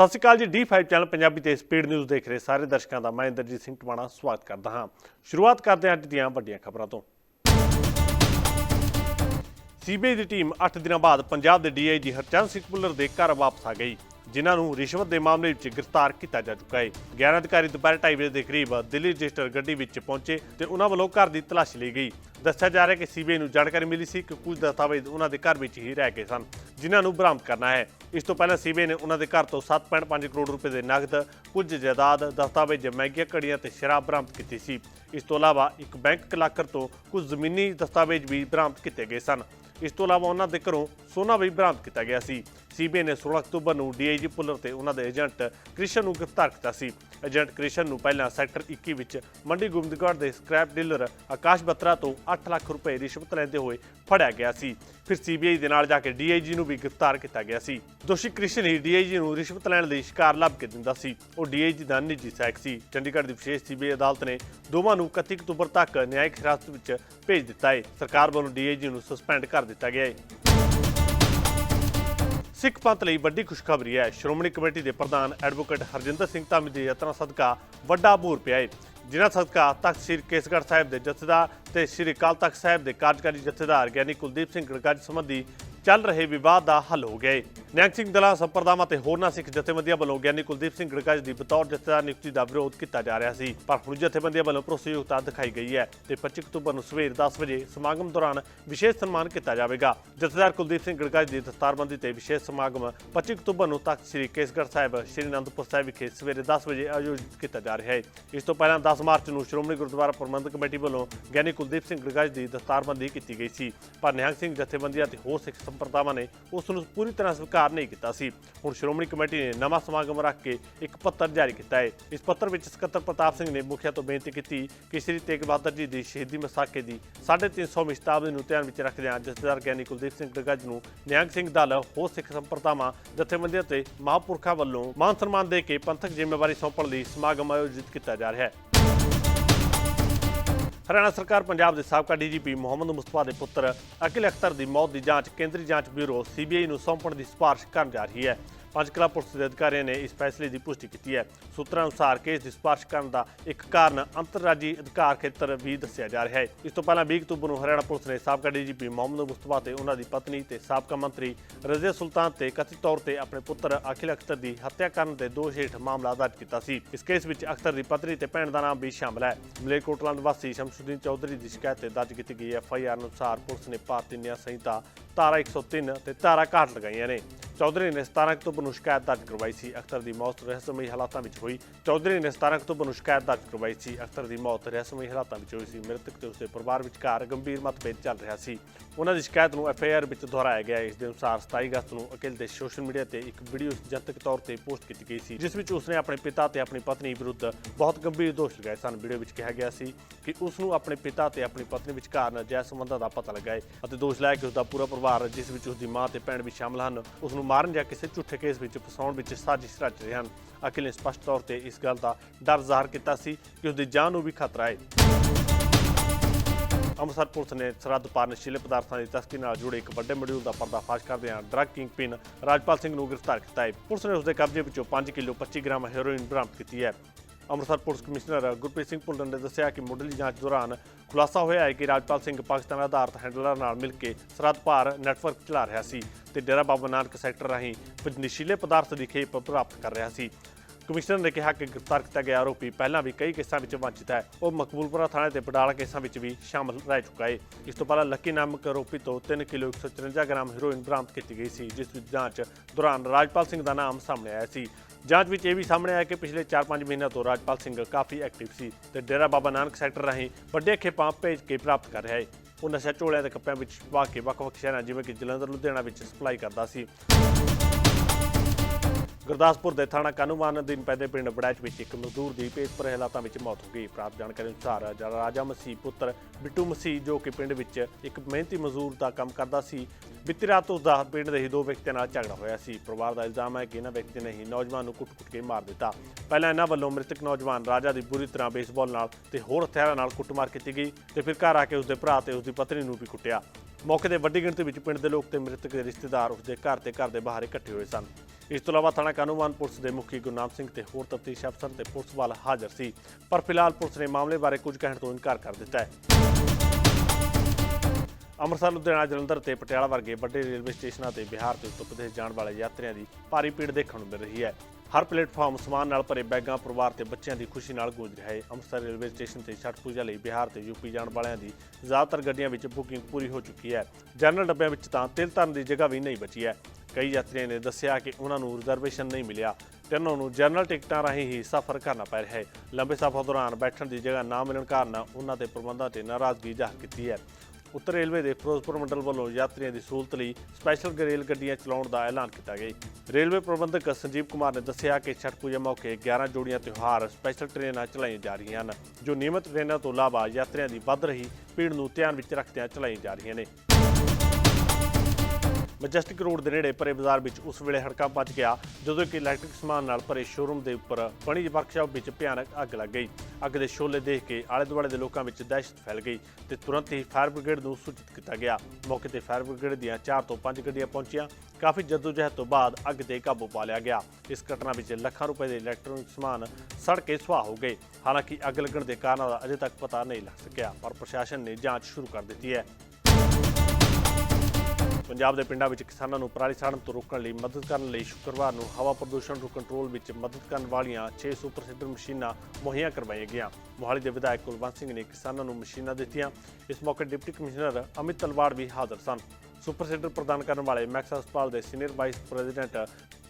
ਸਤਿ ਸ਼੍ਰੀ ਅਕਾਲ ਜੀ D5 channel Punjabi ਤੇ ਸਪੀਡ ਨਿਊਜ਼ ਦੇਖ ਰਹੇ ਸਾਰੇ ਦਰਸ਼ਕਾਂ ਦਾ ਮੈਂ ਇੰਦਰਜੀਤ ਸਿੰਘ ਟਵਾਣਾ ਸਵਾਗਤ ਕਰਦਾ ਹਾਂ। ਸ਼ੁਰੂਆਤ ਕਰਦੇ ਹਾਂ ਅੱਜ ਦੀਆਂ ਵੱਡੀਆਂ ਖਬਰਾਂ ਤੋਂ। ਸੀਬੀਆਈ ਦੀ ਟੀਮ 8 ਦਿਨਾਂ ਬਾਅਦ ਪੰਜਾਬ ਦੇ ਡੀਆਈਜੀ ਹਰਚੰਦ ਸਿੰਘ ਭੁੱਲਰ ਦੇ ਘਰ ਵਾਪਸ ਆ ਗਈ। ਜਿਨ੍ਹਾਂ ਨੂੰ ਰਿਸ਼ਵਤ ਦੇ ਮਾਮਲੇ ਵਿੱਚ ਗ੍ਰਿਫਤਾਰ ਕੀਤਾ ਜਾ ਚੁੱਕਾ ਹੈ। 11 ਅਧਿਕਾਰੀ ਦੁਪਹਿਰ 2:30 ਵਜੇ ਦੇ ਕਰੀਬ ਦਿੱਲੀ ਰਜਿਸਟਰ ਗੱਡੀ ਵਿੱਚ ਪਹੁੰਚੇ ਤੇ ਉਹਨਾਂ ਵੱਲੋਂ ਘਰ ਦੀ ਤਲਾਸ਼ੀ ਲਈ ਗਈ। ਦੱਸਿਆ ਜਾ ਰਿਹਾ ਹੈ ਕਿ ਸੀਬੀਆਈ ਨੂੰ ਜਾਣਕਾਰੀ ਮਿਲੀ ਸੀ ਕਿ ਕੁਝ ਦਸਤਾਵੇਜ਼ ਉਹਨਾਂ ਦੇ ਘਰ ਵਿੱਚ ਹੀ ਰਹਿ ਗਏ ਸਨ, ਜਿਨ੍ਹਾਂ ਨੂੰ ਬਰਾਮਦ ਕਰਨਾ ਹੈ। ਇਸ ਤੋਂ ਪਹਿਲਾਂ ਸੀਬੀਆਈ ਨੇ ਉਹਨਾਂ ਦੇ ਘਰ ਤੋਂ 7.5 ਕਰੋੜ ਰੁਪਏ ਦੇ ਨਕਦ ਕੁਝ ਜਾਇਦਾਦ, ਦਸਤਾਵੇਜ਼, ਮਹਿੰਗੀਆਂ ਘੜੀਆਂ ਤੇ ਸ਼ਰਾਬ ਬਰਾਮਦ ਕੀਤੀ ਸੀ। ਇਸ ਤੋਂ ਇਲਾਵਾ ਇੱਕ ਬੈਂਕ ਕਲਾਕਰ ਤੋਂ ਕੁਝ ਜ਼ਮੀਨੀ ਦਸਤਾਵੇਜ਼ ਵੀ ਬਰਾਮਦ ਕੀਤੇ ਗਏ ਸਨ। ਇਸ ਤੋਂ ਇਲਾਵਾ ਉਹਨਾਂ ਦੇ ਘਰੋਂ ਸੋਨਾ ਵੀ ਬਰਾਮਦ ਕੀਤਾ ਗਿਆ ਸੀ। ਸੀਬੀਆਈ ਨੇ 16 ਅਕਤੂਬਰ ਨੂੰ ਡੀਆਈਜੀ ਪੁੱਲਰ ਤੇ ਉਹਨਾਂ ਦੇ ਏਜੰਟ ਕ੍ਰਿਸ਼ਨ ਨੂੰ ਗ੍ਰਿਫਤਾਰ ਕੀਤਾ ਸੀ। ਏਜੰਟ ਕ੍ਰਿਸ਼ਨ ਨੂੰ ਪਹਿਲਾਂ ਸੈਕਟਰ 21 ਵਿੱਚ ਮੰਡੀ ਗੋਬਿੰਦਗੜ੍ਹ ਦੇ ਸਕ੍ਰੈਪ ਡੀਲਰ ਆਕਾਸ਼ ਬੱਤਰਾ ਤੋਂ 8 ਲੱਖ ਰੁਪਏ ਰਿਸ਼ਵਤ ਲੈਂਦੇ ਹੋਏ ਫੜਿਆ ਗਿਆ ਸੀ। ਫਿਰ ਸੀਬੀਆਈ ਦੇ ਨਾਲ ਜਾ ਕੇ ਡੀਆਈਜੀ ਨੂੰ ਵੀ ਗ੍ਰਿਫਤਾਰ ਕੀਤਾ ਗਿਆ ਸੀ। ਦੋਸ਼ੀ ਕ੍ਰਿਸ਼ਨ ਹੀ ਡੀਆਈਜੀ ਨੂੰ ਰਿਸ਼ਵਤ ਲੈਣ ਲਈ ਸ਼ਿਕਾਰ ਲੱਭ ਕੇ ਦਿੰਦਾ ਸੀ। ਉਹ ਡੀਆਈਜੀ ਦਾ ਨਿੱਜੀ ਸਹਾਇਕ ਸੀ। ਚੰਡੀਗੜ੍ਹ ਦੀ ਵਿਸ਼ੇਸ਼ ਸੀਬੀਆਈ ਅਦਾਲਤ ਨੇ ਦੋਵਾਂ ਨੂੰ 31 ਅਕਤੂਬਰ ਤੱਕ ਨਿਆਇਕ ਹਿਰਾਸਤ ਵਿੱਚ ਭੇਜ ਦਿੱਤਾ ਹੈ। ਸਰਕਾਰ ਵੱਲੋਂ ਡੀਆਈਜੀ ਨੂੰ ਸਸਪੈਂਡ ਕਰ ਦਿੱਤਾ ਗਿਆ ਹੈ। ਸਿੱਖ ਪੰਥ ਲਈ ਵੱਡੀ ਖੁਸ਼ਖਬਰੀ ਹੈ। ਸ਼੍ਰੋਮਣੀ ਕਮੇਟੀ ਦੇ ਪ੍ਰਧਾਨ ਐਡਵੋਕੇਟ ਹਰਜਿੰਦਰ ਸਿੰਘ ਧਾਮੀ ਦੇ ਯਤਨਾਂ ਸਦਕਾ ਵੱਡਾ ਬੂਰ ਪਿਆ ਹੈ ਜਿਨ੍ਹਾਂ ਸਦਕਾ ਤਖਤ ਸ੍ਰੀ ਕੇਸਗੜ੍ਹ ਸਾਹਿਬ ਦੇ ਜਥੇਦਾਰ ਤੇ ਸ੍ਰੀ ਅਕਾਲ ਤਖਤ ਸਾਹਿਬ ਦੇ ਕਾਰਜਕਾਰੀ ਜਥੇਦਾਰ ਗਿਆਨੀ ਕੁਲਦੀਪ ਸਿੰਘ ਗੜਗੜ ਸੰਬੰਧੀ ਚੱਲ ਰਹੇ ਵਿਵਾਦ ਦਾ ਹੱਲ ਹੋ ਗਿਆ ਹੈ ਨਿਹੰਗ ਸਿੰਘ ਦਲਾਂ, ਸੰਪਰਦਾਵਾਂ ਤੇ ਹੋਰਨਾਂ ਸਿੱਖ ਜਥੇਬੰਦੀਆਂ ਵੱਲੋਂ ਗਿਆਨੀ ਕੁਲਦੀਪ ਸਿੰਘ ਗੜਕਾਜ ਦੀ ਬਤੌਰ ਜਥੇਦਾਰ ਨਿਯੁਕਤੀ ਦਾ ਵਿਰੋਧ ਕੀਤਾ ਜਾ ਰਿਹਾ ਸੀ। ਪਰ ਹੁਣ ਜਥੇਬੰਦੀਆਂ ਵੱਲੋਂ ਭਰੋਸੇਯੋਗਤਾ ਦਿਖਾਈ ਗਈ ਹੈ ਤੇ 25 ਅਕਤੂਬਰ ਨੂੰ ਸਵੇਰ 10 ਵਜੇ ਸਮਾਗਮ ਦੌਰਾਨ ਵਿਸ਼ੇਸ਼ ਸਨਮਾਨ ਕੀਤਾ ਜਾਵੇਗਾ। ਜਥੇਦਾਰ ਕੁਲਦੀਪ ਸਿੰਘ ਗੜਕਾਜ ਦੀ ਦਸਤਾਰਬੰਦੀ ਤੇ ਵਿਸ਼ੇਸ਼ ਸਮਾਗਮ 25 ਅਕਤੂਬਰ ਨੂੰ ਤਖਤ ਸ੍ਰੀ ਕੇਸਗੜ੍ਹ ਸਾਹਿਬ, ਸ੍ਰੀ ਅਨੰਦਪੁਰ ਸਾਹਿਬ ਵਿਖੇ ਸਵੇਰੇ 10 ਵਜੇ ਆਯੋਜਿਤ ਕੀਤਾ ਜਾ ਰਿਹਾ ਹੈ। ਇਸ ਤੋਂ ਪਹਿਲਾਂ 10 ਮਾਰਚ ਨੂੰ ਸ਼੍ਰੋਮਣੀ ਗੁਰਦੁਆਰਾ ਪ੍ਰਬੰਧਕ ਕਮੇਟੀ ਵੱਲੋਂ ਗਿਆਨੀ ਕੁਲਦੀਪ ਸਿੰਘ ਗੜਕਾਜ ਦੀ ਦਸਤਾਰਬੰਦੀ ਕੀਤੀ ਗਈ ਸੀ। ਪਰ ਨਿਹੰਗ ਸਿੰਘ ਜਥੇਬੰਦੀਆਂ ਤੇ ਹੋਰ ਸਿੱਖ ਸੰਪਰਦਾਵਾਂ ਨੇ ਉਸ ਨੂੰ ਪੂਰੀ ਤਰ੍ਹਾਂ ਸਵੀਕਾਰ ਨਹੀਂ ਕੀਤਾ ਸੀ। ਹੁਣ ਸ਼੍ਰੋਮਣੀ ਕਮੇਟੀ ਨੇ ਨਵਾਂ ਸਮਾਗਮ ਰੱਖ ਕੇ ਇੱਕ ਪੱਤਰ ਜਾਰੀ ਕੀਤਾ ਹੈ। ਇਸ ਪੱਤਰ ਵਿੱਚ ਸਕੱਤਰ ਪ੍ਰਤਾਪ ਸਿੰਘ ਨੇ ਮੁਖੀਆ ਤੋਂ ਬੇਨਤੀ ਕੀਤੀ ਕਿ ਸ੍ਰੀ ਤੇਗ ਬਹਾਦਰ ਜੀ ਦੀ ਸ਼ਹੀਦੀ ਮਸਾਕੇ ਦੀ 350 ਸ਼ਤਾਬਦੀ ਨੂੰ ਧਿਆਨ ਵਿੱਚ ਰੱਖਦਿਆਂ ਜਥੇਦਾਰ ਗਿਆਨੀ ਕੁਲਦੀਪ ਸਿੰਘ ਗੜਗੜ ਨੂੰ ਨਿਹੰਗ ਸਿੰਘ ਦਲ ਹੋਰ ਸਿੱਖ ਸੰਪਰਦਾਵਾਂ, ਜਥੇਬੰਦੀਆਂ ਤੇ ਮਹਾਂਪੁਰਖਾਂ ਵੱਲੋਂ ਮਾਨ ਸਨਮਾਨ ਦੇ ਕੇ ਪੰਥਕ ਜ਼ਿੰਮੇਵਾਰੀ ਸੌਂਪਣ ਲਈ ਸਮਾਗਮ ਆਯੋਜਿਤ ਕੀਤਾ ਜਾ ਰਿਹਾ ਹੈ। ਹਰਿਆਣਾ ਸਰਕਾਰ, ਪੰਜਾਬ ਦੇ ਸਾਬਕਾ ਡੀਜੀਪੀ ਮੁਹੰਮਦ ਮੁਸਤਫਾ ਦੇ ਪੁੱਤਰ ਅਕਿਲ ਅਖਤਰ ਦੀ ਮੌਤ ਦੀ ਜਾਂਚ, ਕੇਂਦਰੀ ਜਾਂਚ ਬਿਊਰੋ ਸੀਬੀਆਈ ਨੂੰ ਸੌਂਪਣ ਦੀ ਸਿਫਾਰਿਸ਼ ਕਰਨ ਜਾ ਰਹੀ ਹੈ। ਪੰਚਕਲਾ ਪੁਲਿਸ ਦੇ ਅਧਿਕਾਰੀਆਂ ਨੇ ਇਸ ਫੈਸਲੇ ਦੀ ਪੁਸ਼ਟੀ ਕੀਤੀ ਹੈ। ਸੂਤਰਾਂ ਅਨੁਸਾਰ ਕੇਸ ਦੀ ਸਿਫਾਰਿਸ਼ ਕਰਨ ਦਾ ਇੱਕ ਕਾਰਨ ਅੰਤਰਰਾਜੀ ਅਧਿਕਾਰ ਖੇਤਰ ਵੀ ਦੱਸਿਆ ਜਾ ਰਿਹਾ ਹੈ। ਇਸ ਤੋਂ ਪਹਿਲਾਂ 20 ਅਕਤੂਬਰ ਨੂੰ ਹਰਿਆਣਾ ਪੁਲਿਸ ਨੇ ਸਾਬਕਾ ਡੀਜੀਪੀ ਮੁਹੰਮਦ ਮੁਸਤਫਾ ਤੇ ਉਹਨਾਂ ਦੀ ਪਤਨੀ ਤੇ ਸਾਬਕਾ ਮੰਤਰੀ ਰਜ਼ੀਆ ਸੁਲਤਾਨ ਤੇ ਕਥਿਤ ਤੌਰ ਤੇ ਆਪਣੇ ਪੁੱਤਰ ਅਖਿਲ ਅਖਤਰ ਦੀ ਹੱਤਿਆ ਕਰਨ ਦੇ ਦੋਸ਼ ਹੇਠ ਮਾਮਲਾ ਦਰਜ ਕੀਤਾ ਸੀ। ਇਸ ਕੇਸ ਵਿੱਚ ਅਖਤਰ ਦੀ ਪਤਨੀ ਤੇ ਭੈਣ ਦਾ ਨਾਮ ਵੀ ਸ਼ਾਮਲ ਹੈ। ਮਲੇਰਕੋਟਲਾ ਨਿਵਾਸੀ ਸ਼ਮਸ਼ੁਦੀਨ ਚੌਧਰੀ ਦੀ ਸ਼ਿਕਾਇਤ ਤੇ ਦਰਜ ਕੀਤੀ ਗਈ ਐਫ ਆਈ ਆਰ ਅਨੁਸਾਰ ਪੁਲਿਸ ਨੇ ਭਾਰਤੀ ਨਿਆਂ ਸੰਹਿਤਾ ਧਾਰਾ 103 ਤੇ ਧਾਰਾ ਘਾਟ ਲਗਾਈਆਂ ਨੇ। ਚੌਧਰੀ ਨੇ 17 ਅਕਤੂਬਰ ਨੂੰ ਸ਼ਿਕਾਇਤ ਦਰਜ ਕਰਵਾਈ ਸੀ। ਅਖਤਰ ਦੀ ਮੌਤ ਰਹੱਸਮਈ ਹਾਲਾਤਾਂ ਵਿੱਚ ਹੋਈ। ਚੌਧਰੀ ਨੇ 17 ਅਕਤੂਬਰ ਨੂੰ ਸ਼ਿਕਾਇਤ ਦਰਜ ਕਰਵਾਈ ਸੀ। ਅਖਤਰ ਦੀ ਮੌਤ ਰਹੱਸਮਈ ਹਾਲਾਤਾਂ ਵਿੱਚ ਹੋਈ ਸੀ। ਮ੍ਰਿਤਕ ਤੇ ਉਸਦੇ ਪਰਿਵਾਰ ਵਿਚਕਾਰ ਗੰਭੀਰ ਮਤਭੇਦ ਚੱਲ ਰਿਹਾ ਸੀ। ਉਹਨਾਂ ਦੀ ਸ਼ਿਕਾਇਤ ਨੂੰ ਐਫ ਵਿੱਚ ਦੁਹਰਾਇਆ ਗਿਆ। ਇਸ ਦੇ ਅਨੁਸਾਰ 27 ਅਗਸਤ ਨੂੰ ਅਕਿਲ ਦੇ ਸੋਸ਼ਲ ਮੀਡੀਆ ਤੇ ਇੱਕ ਵੀਡੀਓ ਜਨਤਕ ਤੌਰ ਤੇ ਪੋਸਟ ਕੀਤੀ ਗਈ ਸੀ, ਜਿਸ ਵਿੱਚ ਉਸਨੇ ਆਪਣੇ ਪਿਤਾ ਤੇ ਆਪਣੀ ਪਤਨੀ ਵਿਰੁੱਧ ਬਹੁਤ ਗੰਭੀਰ ਦੋਸ਼ ਲਗਾਏ ਸਨ। ਵੀਡੀਓ ਵਿੱਚ ਕਿਹਾ ਗਿਆ ਸੀ ਕਿ ਉਸ ਨੂੰ ਆਪਣੇ ਪਿਤਾ ਤੇ ਆਪਣੀ ਪਤਨੀ ਵਿਚਕਾਰ ਨਾਜਾਇਜ਼ ਸੰਬੰਧਾਂ ਦਾ ਪਤਾ ਲੱਗਾ ਹੈ ਅਤੇ ਦੋਸ਼ ਲਾਇਆ ਕਿ ਉਸ ਦਾ ਪੂਰਾ ਪਰਿਵਾਰ, ਜਿਸ ਵਿੱਚ ਉਸ ਦੀ ਮਾਂ ਤੇ ਭੈਣ ਵੀ ਸ਼ਾਮਲ ਹਨ, ਉਸ ਨੂੰ ਮਾਰਨ ਜਾਂ ਕਿਸੇ ਝੂਠੇ ਕੇਸ ਵਿੱਚ ਫਸਾਉਣ ਵਿੱਚ ਸਾਜ਼ਿਸ਼ ਰਚ ਰਹੇ ਹਨ। ਅਕਿਲ ਨੇ ਸਪਸ਼ਟ ਤੌਰ ਤੇ ਇਸ ਗੱਲ ਦਾ ਡਰ ਜ਼ਾਹਰ ਕੀਤਾ ਸੀ ਕਿ ਉਸ ਦੀ ਜਾਨ ਨੂੰ ਵੀ ਖਤਰਾ ਹੈ। ਅੰਮ੍ਰਿਤਸਰ ਪੁਲਿਸ ਨੇ ਸਰਹੱਦ ਪਾਰ ਨਸ਼ੀਲੇ ਪਦਾਰਥਾਂ ਦੀ ਤਸਕਰੀ ਨਾਲ ਜੁੜੇ ਇੱਕ ਵੱਡੇ ਮੋਡਿਊਲ ਦਾ ਪਰਦਾਫਾਸ਼ ਕਰਦਿਆਂ drug kingpin Rajpal Singh ਨੂੰ ਗ੍ਰਿਫਤਾਰ ਕੀਤਾ ਹੈ। ਪੁਲਿਸ ਨੇ ਉਸ ਦੇ ਕਬਜ਼ੇ ਵਿੱਚੋਂ 5 ਕਿਲੋ 25 ਗ੍ਰਾਮ ਹੈਰੋਇਨ ਬਰਾਮਦ ਕੀਤੀ ਹੈ। ਅੰਮ੍ਰਿਤਸਰ ਪੁਲਿਸ ਕਮਿਸ਼ਨਰ ਗੁਰਪ੍ਰੀਤ ਸਿੰਘ ਭੁੱਲਰ ਨੇ ਦੱਸਿਆ ਕਿ ਮੁੱਢਲੀ ਜਾਂਚ ਦੌਰਾਨ ਖੁਲਾਸਾ ਹੋਇਆ ਹੈ ਕਿ ਰਾਜਪਾਲ ਸਿੰਘ ਪਾਕਿਸਤਾਨ ਆਧਾਰਿਤ ਹੈਂਡਲਰ ਨਾਲ ਮਿਲ ਕੇ ਸਰਹੱਦ ਪਾਰ ਨੈਟਵਰਕ ਚਲਾ ਰਿਹਾ ਸੀ ਤੇ ਡੇਰਾ ਬਾਬਾ ਨਾਨਕ ਸੈਕਟਰ ਰਾਹੀਂ ਨਸ਼ੀਲੇ ਪਦਾਰਥ ਦੀ ਖੇਪ ਪ੍ਰਾਪਤ ਕਰ ਰਿਹਾ ਸੀ। ਕਮਿਸ਼ਨਰ ਨੇ ਕਿਹਾ ਕਿ ਗ੍ਰਿਫਤਾਰ ਕੀਤਾ ਗਿਆ ਆਰੋਪੀ ਪਹਿਲਾਂ ਵੀ ਕਈ ਕੇਸਾਂ ਵਿੱਚ ਵਾਂਛਿਤ ਹੈ। ਉਹ ਮਕਬੂਲਪੁਰਾ ਥਾਣੇ ਤੇ ਬਡਾਲਾ ਕੇਸਾਂ ਵਿੱਚ ਵੀ ਸ਼ਾਮਲ ਰਹਿ ਚੁੱਕਾ ਹੈ ਇਸ ਤੋਂ ਪਹਿਲਾਂ ਲੱਕੀ ਨਾਮਕ ਆਰੋਪੀ ਤੋਂ 3 ਕਿਲੋ 154 ਗ੍ਰਾਮ ਹੈਰੋਇਨ ਬਰਾਮਦ ਕੀਤੀ ਗਈ ਸੀ, ਜਿਸ ਵਿੱਚ ਜਾਂਚ ਦੌਰਾਨ ਰਾਜਪਾਲ ਸਿੰਘ ਦਾ ਨਾਮ ਸਾਹਮਣੇ ਆਇਆ ਸੀ। ਜਾਂਚ ਵਿੱਚ ਇਹ ਵੀ ਸਾਹਮਣੇ ਆਇਆ ਕਿ ਪਿਛਲੇ 4-5 ਮਹੀਨਿਆਂ ਤੋਂ ਰਾਜਪਾਲ ਸਿੰਘ ਕਾਫੀ ਐਕਟਿਵ ਸੀ ਤੇ ਡੇਰਾ ਬਾਬਾ ਨਾਨਕ ਸੈਕਟਰ ਰਾਹੀਂ ਵੱਡੇ ਖੇਪਾਂ ਭੇਜ ਕੇ ਪ੍ਰਾਪਤ ਕਰ ਰਿਹਾ ਹੈ ਉਹ ਨਸ਼ਾ ਝੋਲਿਆਂ ਦੇ ਕੱਪਿਆਂ ਵਿੱਚ ਪਾ ਕੇ ਵੱਖ-ਵੱਖ ਸ਼ਹਿਰਾਂ ਜਿਵੇਂ ਕਿ ਜਲੰਧਰ, ਲੁਧਿਆਣਾ ਵਿੱਚ ਸਪਲਾਈ ਕਰਦਾ ਸੀ। ਗੁਰਦਾਸਪੁਰ ਦੇ ਥਾਣਾ ਕਾਨੂੰਵਾਨ ਅਧੀਨ ਪੈਦੇ ਪਿੰਡ ਬੜੈਚ ਵਿੱਚ ਇੱਕ ਮਜ਼ਦੂਰ ਦੀ ਭੇਤਭਰੇ ਹਾਲਾਤਾਂ ਵਿੱਚ ਮੌਤ ਹੋ ਗਈ। ਪ੍ਰਾਪਤ ਜਾਣਕਾਰੀ ਅਨੁਸਾਰ ਜ- ਰਾਜਾ ਮਸੀਹ ਪੁੱਤਰ ਬਿੱਟੂ ਮਸੀਹ ਜੋ ਕਿ ਪਿੰਡ ਵਿੱਚ ਇੱਕ ਮਿਹਨਤੀ ਮਜ਼ਦੂਰ ਦਾ ਕੰਮ ਕਰਦਾ ਸੀ, ਬੀਤੀ ਰਾਤ ਉਸ ਦਾ ਪਿੰਡ ਦੇ ਹੀ ਦੋ ਵਿਅਕਤੀਆਂ ਨਾਲ ਝਗੜਾ ਹੋਇਆ ਸੀ। ਪਰਿਵਾਰ ਦਾ ਇਲਜ਼ਾਮ ਹੈ ਕਿ ਇਹਨਾਂ ਵਿਅਕਤੀਆਂ ਨੇ ਹੀ ਨੌਜਵਾਨ ਨੂੰ ਕੁੱਟ-ਕੁੱਟ ਕੇ ਮਾਰ ਦਿੱਤਾ। ਪਹਿਲਾਂ ਇਹਨਾਂ ਵੱਲੋਂ ਮ੍ਰਿਤਕ ਨੌਜਵਾਨ ਰਾਜਾ ਦੀ ਬੁਰੀ ਤਰ੍ਹਾਂ ਬੇਸਬਾਲ ਨਾਲ ਤੇ ਹੋਰ ਹਥਿਆਰਾਂ ਨਾਲ ਕੁੱਟਮਾਰ ਕੀਤੀ ਗਈ ਤੇ ਫਿਰ ਘਰ ਆ ਕੇ ਉਸ ਦੇ ਭਰਾ ਤੇ ਉਸ ਦੀ ਪਤਨੀ ਨੂੰ ਵੀ ਕੁੱਟਿਆ। ਮੌਕੇ ਤੇ ਵੱਡੀ ਗਿਣਤੀ ਵਿੱਚ ਪਿੰਡ ਦੇ ਲੋਕ ਤੇ ਮ੍ਰਿਤਕ ਦੇ ਰਿਸ਼ਤੇਦਾਰ ਉਸ ਦੇ ਘਰ ਤੇ ਘਰ ਦੇ ਬਾਹਰ ਇਕੱਠੇ ਹੋਏ ਸਨ। ਇਸ ਤੋਂ ਇਲਾਵਾ ਥਾਣਾ ਕਾਨੂੰਵਾਨ ਪੁਲਿਸ ਦੇ ਮੁਖੀ ਗੁਰਨਾਮ ਸਿੰਘ ਤੇ ਹੋਰ ਤਫਤੀਸ਼ ਅਫਸਰ ਤੇ ਪੁਲਿਸ ਵਾਲ ਹਾਜ਼ਰ ਸੀ। ਪਰ ਫਿਲਹਾਲ ਪੁਲਿਸ ਨੇ ਮਾਮਲੇ ਬਾਰੇ ਕੁਝ ਕਹਿਣ ਤੋਂ ਇਨਕਾਰ ਕਰ ਦਿੱਤਾ ਹੈ। ਅੰਮ੍ਰਿਤਸਰ, ਲੁਧਿਆਣਾ, ਜਲੰਧਰ ਤੇ ਪਟਿਆਲਾ ਵਰਗੇ ਵੱਡੇ ਰੇਲਵੇ ਸਟੇਸ਼ਨਾਂ ਤੇ ਬਿਹਾਰ ਤੇ ਉੱਤਰ ਪ੍ਰਦੇਸ਼ ਜਾਣ ਵਾਲੇ ਯਾਤਰੀਆਂ ਦੀ ਭਾਰੀ ਭੀੜ ਦੇਖਣ ਨੂੰ ਮਿਲ ਰਹੀ ਹੈ। ਹਰ ਪਲੇਟਫਾਰਮ ਸਮਾਨ ਨਾਲ ਭਰੇ ਬੈਗਾਂ, ਪਰਿਵਾਰ ਤੇ ਬੱਚਿਆਂ ਦੀ ਖੁਸ਼ੀ ਨਾਲ ਗੂੰਜ ਰਿਹਾ ਹੈ। ਅੰਮ੍ਰਿਤਸਰ ਰੇਲਵੇ ਸਟੇਸ਼ਨ ਤੇ ਛਠ ਪੂਜਾ ਲਈ ਬਿਹਾਰ ਤੇ ਯੂਪੀ ਜਾਣ ਵਾਲਿਆਂ ਦੀ ਜ਼ਿਆਦਾਤਰ ਗੱਡੀਆਂ ਵਿੱਚ ਬੁਕਿੰਗ ਪੂਰੀ ਹੋ ਚੁੱਕੀ ਹੈ। ਜਨਰਲ ਡੱਬਿਆਂ ਵਿੱਚ ਤਾਂ ਤਿਲ ਧਰਨ ਦੀ ਜਗ੍ਹਾ ਵੀ ਨਹੀਂ ਬਚੀ ਹੈ। ਕਈ ਯਾਤਰੀਆਂ ਨੇ ਦੱਸਿਆ ਕਿ ਉਹਨਾਂ ਨੂੰ ਰਿਜ਼ਰਵੇਸ਼ਨ ਨਹੀਂ ਮਿਲਿਆ। ਤੇ ਉਹਨਾਂ ਨੂੰ ਜਨਰਲ ਟਿਕਟਾਂ ਰਾਹੀਂ ਹੀ ਸਫ਼ਰ ਕਰਨਾ ਪੈ ਰਿਹਾ ਹੈ। ਲੰਬੇ ਸਫ਼ਰ ਦੌਰਾਨ ਬੈਠਣ ਦੀ ਜਗ੍ਹਾ ਨਾ ਮਿਲਣ ਕਾਰਨ ਉਹਨਾਂ ਦੇ ਪ੍ਰਬੰਧਾਂ ਤੇ ਨਾਰਾਜ਼ਗੀ ਜ਼ਾਹਰ ਕੀਤੀ ਹੈ। ਉੱਤਰ ਰੇਲਵੇ ਦੇ ਫਿਰੋਜ਼ਪੁਰ ਮੰਡਲ ਵੱਲੋਂ ਯਾਤਰੀਆਂ ਦੀ ਸਹੂਲਤ ਲਈ ਸਪੈਸ਼ਲ ਰੇਲ ਗੱਡੀਆਂ ਚਲਾਉਣ ਦਾ ਐਲਾਨ ਕੀਤਾ ਗਿਆ ਰੇਲਵੇ ਪ੍ਰਬੰਧਕ ਸੰਜੀਵ ਕੁਮਾਰ ਨੇ ਦੱਸਿਆ ਕਿ ਛਠ ਪੂਜਾ ਮੌਕੇ 11 ਜੋੜੀਆਂ ਤਿਉਹਾਰ ਸਪੈਸ਼ਲ ਟ੍ਰੇਨਾਂ ਚਲਾਈਆਂ ਜਾ ਰਹੀਆਂ ਹਨ, ਜੋ ਨਿਯਮਤ ਟ੍ਰੇਨਾਂ ਤੋਂ ਇਲਾਵਾ ਯਾਤਰੀਆਂ ਦੀ ਵੱਧ ਰਹੀ ਭੀੜ ਨੂੰ ਧਿਆਨ ਵਿੱਚ ਰੱਖਦਿਆਂ ਚਲਾਈਆਂ ਜਾ ਰਹੀਆਂ ਨੇ। ਮੈਜੈਸਟਿਕ ਰੋਡ ਦੇ ਨੇੜੇ ਭਰੇ ਬਾਜ਼ਾਰ ਵਿੱਚ ਉਸ ਵੇਲੇ ਹੜਕਾ ਪਚ ਗਿਆ, ਜਦੋਂ ਇੱਕ ਇਲੈਕਟ੍ਰਿਕ ਸਮਾਨ ਨਾਲ ਭਰੇ ਸ਼ੋਰੂਮ ਦੇ ਉੱਪਰ ਬਣੀ ਵਰਕਸ਼ਾਪ ਵਿੱਚ ਭਿਆਨਕ ਅੱਗ ਲੱਗ ਗਈ। ਅੱਗ ਦੇ ਸ਼ੋਲੇ ਦੇਖ ਕੇ ਆਲੇ ਦੁਆਲੇ ਦੇ ਲੋਕਾਂ ਵਿੱਚ ਦਹਿਸ਼ਤ ਫੈਲ ਗਈ ਤੇ ਤੁਰੰਤ ਹੀ ਫਾਇਰ ਬ੍ਰਿਗੇਡ ਨੂੰ ਸੂਚਿਤ ਕੀਤਾ ਗਿਆ। ਮੌਕੇ ਤੇ ਫਾਇਰ ਬ੍ਰਿਗੇਡ ਦੀਆਂ 4 ਤੋਂ 5 ਗੱਡੀਆਂ ਪਹੁੰਚੀਆਂ। ਕਾਫੀ ਜਦੋਜਹਿਦ ਤੋਂ ਬਾਅਦ ਅੱਗ ਤੇ ਕਾਬੂ ਪਾ ਲਿਆ ਗਿਆ। ਇਸ ਘਟਨਾ ਵਿੱਚ ਲੱਖਾਂ ਰੁਪਏ ਦੇ ਇਲੈਕਟ੍ਰੋਨਿਕ ਸਮਾਨ ਸੜ ਕੇ ਸੁਆਹ ਹੋ ਗਏ। ਹਾਲਾਂਕਿ ਅੱਗ ਲੱਗਣ ਦੇ ਕਾਰਨਾਂ ਦਾ ਅਜੇ ਤੱਕ ਪਤਾ ਨਹੀਂ ਲੱਗ ਸਕਿਆ, ਪਰ ਪ੍ਰਸ਼ਾਸਨ ਨੇ ਜਾਂਚ ਸ਼ੁਰੂ ਕਰ ਦਿੱਤੀ ਹੈ। ਪੰਜਾਬ ਦੇ ਪਿੰਡਾਂ ਵਿੱਚ ਕਿਸਾਨਾਂ ਨੂੰ ਪਰਾਲੀ ਸਾੜਨ ਤੋਂ ਰੋਕਣ ਲਈ ਮਦਦ ਕਰਨ ਲਈ ਸ਼ੁੱਕਰਵਾਰ ਨੂੰ ਹਵਾ ਪ੍ਰਦੂਸ਼ਣ ਨੂੰ ਕੰਟਰੋਲ ਵਿੱਚ ਮਦਦ ਕਰਨ ਵਾਲੀਆਂ 6 ਸੁਪਰ ਸੀਡਰ ਮਸ਼ੀਨਾਂ ਮੁਹੱਈਆ ਕਰਵਾਈਆਂ ਗਈਆਂ। ਮੋਹਾਲੀ ਦੇ ਵਿਧਾਇਕ ਕੁਲਵੰਤ ਸਿੰਘ ਨੇ ਕਿਸਾਨਾਂ ਨੂੰ ਮਸ਼ੀਨਾਂ ਦਿੱਤੀਆਂ। ਇਸ ਮੌਕੇ ਡਿਪਟੀ ਕਮਿਸ਼ਨਰ ਅਮਿਤ ਤਲਵਾੜ ਵੀ ਹਾਜ਼ਰ ਸਨ। ਸੁਪਰ ਸੀਡਰ ਪ੍ਰਦਾਨ ਕਰਨ ਵਾਲੇ ਮੈਕਸ ਹਸਪਤਾਲ ਦੇ senior vice president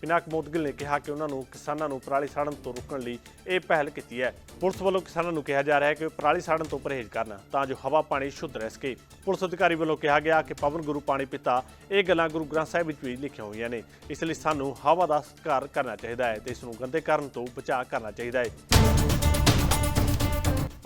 Pinak Modgil ਨੇ ਕਿਹਾ ਕਿ ਉਹਨਾਂ ਨੂੰ ਕਿਸਾਨਾਂ ਨੂੰ ਪਰਾਲੀ ਸਾੜਨ ਤੋਂ ਰੋਕਣ ਲਈ ਇਹ ਪਹਿਲ ਕੀਤੀ ਹੈ। ਪੁਲਿਸ ਵੱਲੋਂ ਕਿਸਾਨਾਂ ਨੂੰ ਕਿਹਾ ਜਾ ਰਿਹਾ ਹੈ ਕਿ ਪਰਾਲੀ ਸਾੜਨ ਤੋਂ ਪਰਹੇਜ਼ ਕਰਨ, ਤਾਂ ਜੋ ਹਵਾ ਪਾਣੀ ਸ਼ੁੱਧ ਰਹਿ ਸਕੇ। ਪੁਲਿਸ ਅਧਿਕਾਰੀ ਵੱਲੋਂ ਕਿਹਾ ਗਿਆ ਕਿ ਪਵਨ ਗੁਰੂ ਪਾਣੀ ਪਿਤਾ ਇਹ ਗੱਲਾਂ ਗੁਰੂ ਗ੍ਰੰਥ ਸਾਹਿਬ ਵਿੱਚ ਵੀ ਲਿਖੀਆਂ ਹੋਈਆਂ ਨੇ। ਇਸ ਲਈ ਸਾਨੂੰ ਹਵਾ ਦਾ ਸਤਿਕਾਰ ਕਰਨਾ ਚਾਹੀਦਾ ਹੈ ਤੇ ਇਸ ਨੂੰ ਗੰਦੇ ਕਰਨ ਤੋਂ ਬਚਾਅ ਕਰਨਾ ਚਾਹੀਦਾ ਹੈ।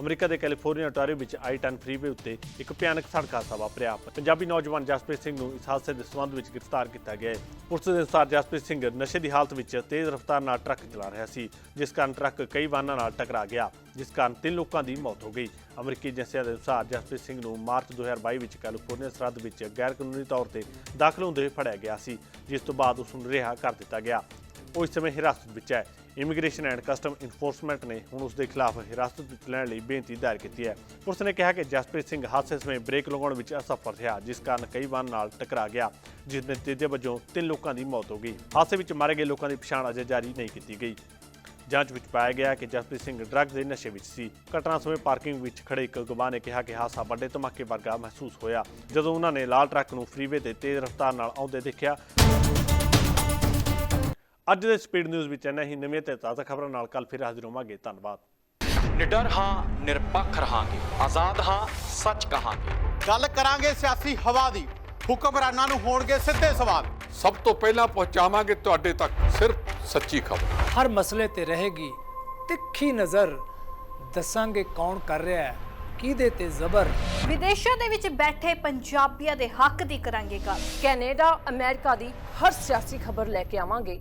ਅਮਰੀਕਾ ਦੇ ਕੈਲੀਫੋਰਨੀਆ ਟੋਰਾਂਟੋ ਵਿੱਚ ਆਈ-10 ਫ੍ਰੀਵੇ ਉੱਤੇ ਇੱਕ ਭਿਆਨਕ ਸੜਕ ਹਾਦਸਾ ਵਾਪਰਿਆ। ਪੰਜਾਬੀ ਨੌਜਵਾਨ ਜਸਪ੍ਰੀਤ ਸਿੰਘ ਨੂੰ ਇਸ ਹਾਦਸੇ ਦੇ ਸੰਬੰਧ ਵਿੱਚ ਗ੍ਰਿਫਤਾਰ ਕੀਤਾ ਗਿਆ ਹੈ। ਪੁਲਿਸ ਦੇ ਅਨੁਸਾਰ ਜਸਪ੍ਰੀਤ ਸਿੰਘ ਨਸ਼ੇ ਦੀ ਹਾਲਤ ਵਿੱਚ ਤੇਜ਼ ਰਫ਼ਤਾਰ ਨਾਲ ਟਰੱਕ ਚਲਾ ਰਿਹਾ ਸੀ, ਜਿਸ ਕਾਰਨ ਟਰੱਕ ਕਈ ਵਾਹਨਾਂ ਨਾਲ ਟਕਰਾ ਗਿਆ, ਜਿਸ ਕਾਰਨ ਤਿੰਨ ਲੋਕਾਂ ਦੀ ਮੌਤ ਹੋ ਗਈ। ਅਮਰੀਕੀ ਏਜੰਸੀਆਂ ਦੇ ਅਨੁਸਾਰ ਜਸਪ੍ਰੀਤ ਸਿੰਘ ਨੂੰ ਮਾਰਚ 2022 ਵਿੱਚ ਕੈਲੀਫੋਰਨੀਆ ਸਰਹੱਦ ਵਿੱਚ ਗੈਰ ਕਾਨੂੰਨੀ ਤੌਰ ਤੇ ਦਾਖਲ ਹੁੰਦੇ ਫੜਿਆ ਗਿਆ ਸੀ, ਜਿਸ ਤੋਂ ਬਾਅਦ ਉਸ ਨੂੰ ਰਿਹਾ ਕਰ ਦਿੱਤਾ ਗਿਆ। ਉਹ ਇਸ ਸਮੇਂ ਹਿਰਾਸਤ ਵਿੱਚ ਹੈ। ਇਮੀਗ੍ਰੇਸ਼ਨ ਐਂਡ ਕਸਟਮ ਇਨਫੋਰਸਮੈਂਟ ਨੇ ਹੁਣ ਉਸ ਦੇ ਖਿਲਾਫ ਹਿਰਾਸਤ ਵਿੱਚ ਲੈਣ ਲਈ ਬੇਨਤੀ ਦਾਇਰ ਕੀਤੀ ਹੈ। ਪੁਲਿਸ ਨੇ ਕਿਹਾ ਕਿ ਜਸਪ੍ਰੀਤ ਸਿੰਘ ਹਾਦਸੇ ਸਮੇਂ ਬ੍ਰੇਕ ਲਗਾਉਣ ਵਿੱਚ ਅਸਫਲ ਰਿਹਾ, ਜਿਸ ਕਾਰਨ ਕਈ ਵਾਹਨ ਨਾਲ ਟਕਰਾ ਗਿਆ, ਜਿਸ ਦੇ ਨਤੀਜੇ ਵਜੋਂ ਤਿੰਨ ਲੋਕਾਂ ਦੀ ਮੌਤ ਹੋ ਗਈ। ਹਾਦਸੇ ਵਿੱਚ ਮਾਰੇ ਗਏ ਲੋਕਾਂ ਦੀ ਪਛਾਣ ਅਜੇ ਜਾਰੀ ਨਹੀਂ ਕੀਤੀ ਗਈ। ਜਾਂਚ ਵਿੱਚ ਪਾਇਆ ਗਿਆ ਕਿ ਜਸਪ੍ਰੀਤ ਸਿੰਘ ਡਰੱਗ ਦੇ ਨਸ਼ੇ ਵਿੱਚ ਸੀ। ਘਟਨਾ ਸਮੇਂ ਪਾਰਕਿੰਗ ਵਿੱਚ ਖੜੇ ਇੱਕ ਗਵਾਹ ਨੇ ਕਿਹਾ ਕਿ ਹਾਦਸਾ ਵੱਡੇ ਧਮਾਕੇ ਵਰਗਾ ਮਹਿਸੂਸ ਹੋਇਆ। ਜਦੋਂ ਉਹਨਾਂ ਨੇ ਲਾਲ ਟਰੱਕ ਨੂੰ ਫ੍ਰੀਵੇ ਤੇ ਤੇਜ਼ ਰਫ਼ਤਾਰ ਨਾਲ ਆਉਂਦੇ ਦੇਖਿਆ ਅੱਜ ਦੇ ਸਪੀਡ ਨਿਊਜ਼ ਵਿੱਚ ਇੰਨਾ ਹੀ। ਨਵੀਆਂ ਤੇ ਤਾਜ਼ਾ ਖਬਰਾਂ ਨਾਲ ਕੱਲ ਫਿਰ ਹਾਜ਼ਰ ਹੋਵਾਂਗੇ। ਧੰਨਵਾਦ। ਨਿਡਰ ਹਾਂ ਨਿਰਪੱਖ ਰਹਾਂਗੇ। ਆਜ਼ਾਦ ਹਾਂ ਸੱਚ ਕਹਾਂਗੇ। ਗੱਲ ਕਰਾਂਗੇ ਸਿਆਸੀ ਹਵਾ ਦੀ। ਹੁਕਮਰਾਨਾਂ ਨੂੰ ਹੋਣਗੇ ਸਿੱਧੇ ਸਵਾਲ। ਸਭ ਤੋਂ ਪਹਿਲਾਂ ਪਹੁੰਚਾਵਾਂਗੇ ਤੁਹਾਡੇ ਤੱਕ ਸਿਰਫ ਸੱਚੀ ਖਬਰ। ਹਰ ਮਸਲੇ ਤੇ ਰਹੇਗੀ ਤਿੱਖੀ ਨਜ਼ਰ। ਦੱਸਾਂਗੇ ਕੌਣ ਕਰ ਰਿਹਾ ਹੈ ਕਿਹਦੇ ਤੇ ਜ਼ਬਰ। ਵਿਦੇਸ਼ਾਂ ਦੇ ਵਿੱਚ ਬੈਠੇ ਪੰਜਾਬੀਆਂ ਦੇ ਹੱਕ ਦੀ ਕਰਾਂਗੇ ਗੱਲ। ਕੈਨੇਡਾ ਅਮਰੀਕਾ ਦੀ ਹਰ ਸਿਆਸੀ ਖਬਰ ਲੈ ਕੇ ਆਵਾਂਗੇ।